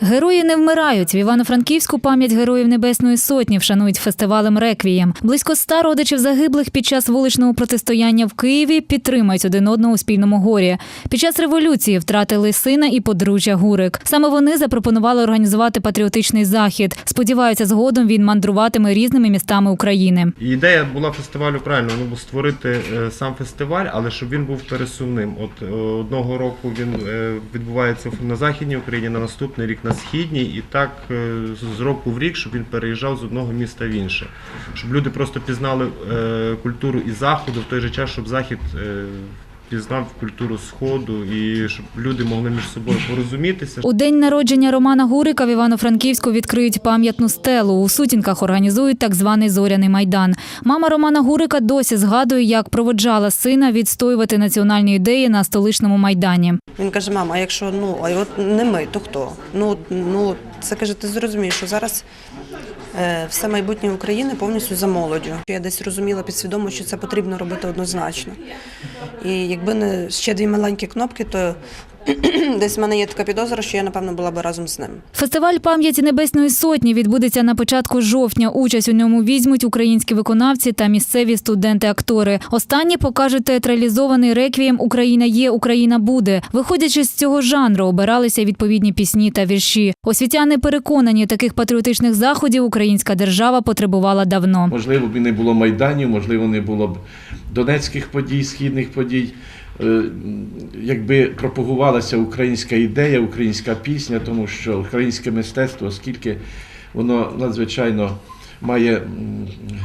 Герої не вмирають. В Івано-Франківську пам'ять героїв Небесної Сотні вшанують фестивалем Реквієм. Близько ста родичів загиблих під час вуличного протистояння в Києві підтримують один одного у спільному горі. Під час революції втратили сина і подружжя Гурик. Саме вони запропонували організувати патріотичний захід. Сподіваються, згодом він мандруватиме різними містами України. Ідея була фестивалю правильно, ну, створити е, сам фестиваль, але щоб він був пересувним. От е, одного року він е, відбувається на західній Україні, на наступний рік на східній, і так е, з- року в рік, щоб він переїжджав з одного міста в інше, щоб люди просто пізнали е, культуру і заходу в той же час, щоб захід. е, Пізнав культуру сходу і щоб люди могли між собою порозумітися. У день народження Романа Гурика в Івано-Франківську відкриють пам'ятну стелу. У сутінках організують так званий зоряний майдан. Мама Романа Гурика досі згадує, як проводжала сина відстоювати національні ідеї на столичному майдані. Він каже: мама, а якщо ну, а от не ми, то хто? Ну, ну це каже, ти зрозумієш, що зараз е, все майбутнє України повністю за молоддю. Я десь розуміла підсвідомо, що це потрібно робити однозначно. І якби не ще дві маленькі кнопки, то десь в мене є така підозра, що я напевно була би разом з ним. Фестиваль пам'яті Небесної Сотні відбудеться на початку жовтня. Участь у ньому візьмуть українські виконавці та місцеві студенти-актори. Останні покажуть театралізований реквієм Україна є, Україна буде. Виходячи з цього жанру, обиралися відповідні пісні та вірші. Освітяни переконані, таких патріотичних заходів українська держава потребувала давно. Можливо, б і не було майданів, можливо, не було б донецьких подій, східних подій. Е, Якби пропагувалася українська ідея, українська пісня, тому що українське мистецтво, оскільки воно надзвичайно має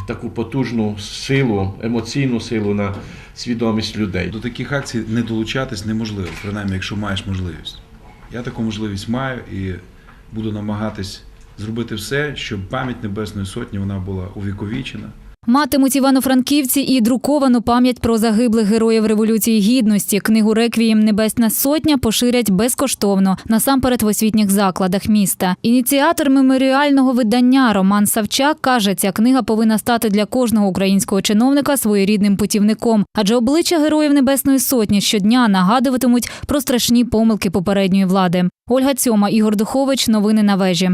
таку потужну силу, емоційну силу на свідомість людей. До таких акцій не долучатись неможливо, принаймні, якщо маєш можливість. Я таку можливість маю і буду намагатись зробити все, щоб пам'ять Небесної Сотні вона була увіковічена. Матимуть івано-франківці і друковану пам'ять про загиблих героїв Революції Гідності. Книгу Реквієм Небесна Сотня поширять безкоштовно, насамперед в освітніх закладах міста. Ініціатор меморіального видання Роман Савчак каже, ця книга повинна стати для кожного українського чиновника своєрідним путівником, адже обличчя героїв Небесної Сотні щодня нагадуватимуть про страшні помилки попередньої влади. Ольга Цьома, Ігор Духович. Новини на вежі.